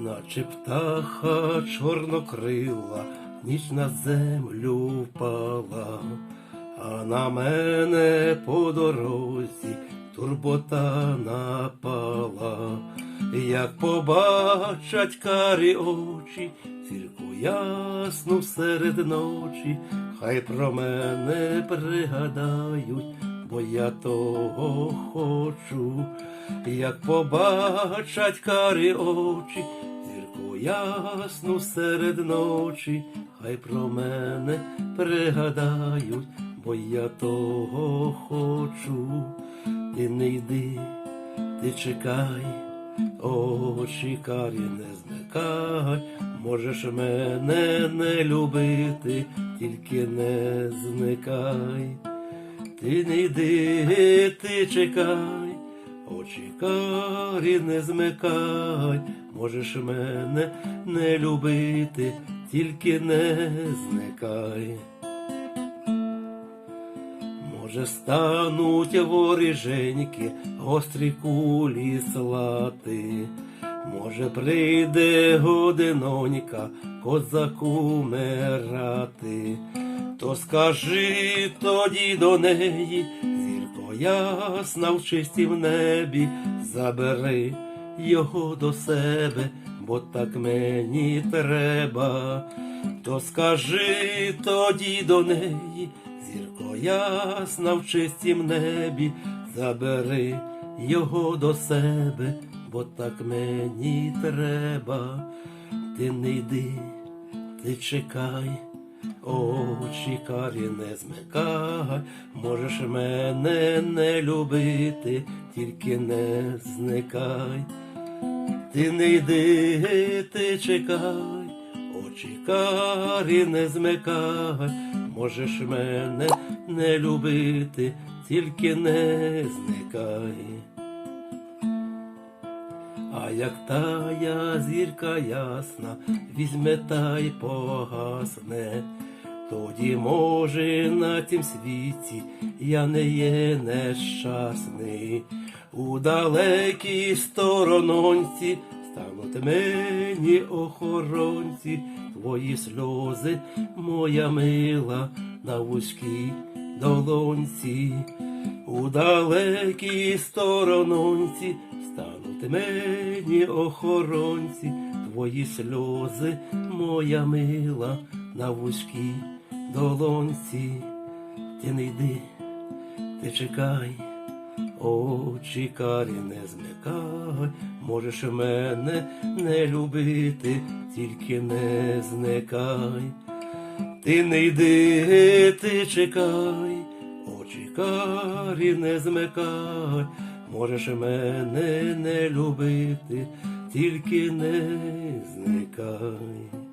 наче птаха чорнокрила, ніч на землю впала, а на мене по дорозі турбота напала, як побачать карі очі, зірку ясну серед ночі, хай про мене пригадають, бо я того хочу, як побачать карі очі, ясну серед ночі, хай про мене пригадають, бо я того хочу, ти не йди, ти чекай, очі карі не зникай, можеш мене не любити, тільки не зникай. Ти не йди, ти чекай, очі карі не змикай, можеш мене не любити, тільки не зникай. Може, стануть воріженьки, гострі кулі слати, може, прийде годинонька, козаку мерати, то скажи тоді до неї, ясна в чистім небі, забери його до себе, бо так мені треба, то скажи тоді до неї, зірко ясна в чистім небі, забери його до себе, бо так мені треба, ти не йди, ти чекай. Очі карі не змикай, можеш мене не любити, тільки не зникай. Ти не йди, ти чекай, очі карі не змикай, можеш мене не любити, тільки не зникай. А як тая зірка ясна, візьме та й погасне, тоді, може, на тім світі я не є нещасний. У далекій сторононці стануть мені охоронці, твої сльози, моя мила, на вузькій долонці. У далекій сторононці стануть мені охоронці, твої сльози, моя мила, на вузькій долонці. Ти не йди, ти чекай, очі карі не змикай, можеш мене не любити, тільки не зникай. Ти не йди, ти чекай, очі карі не змикай, можеш мене не любити, тільки не зникай.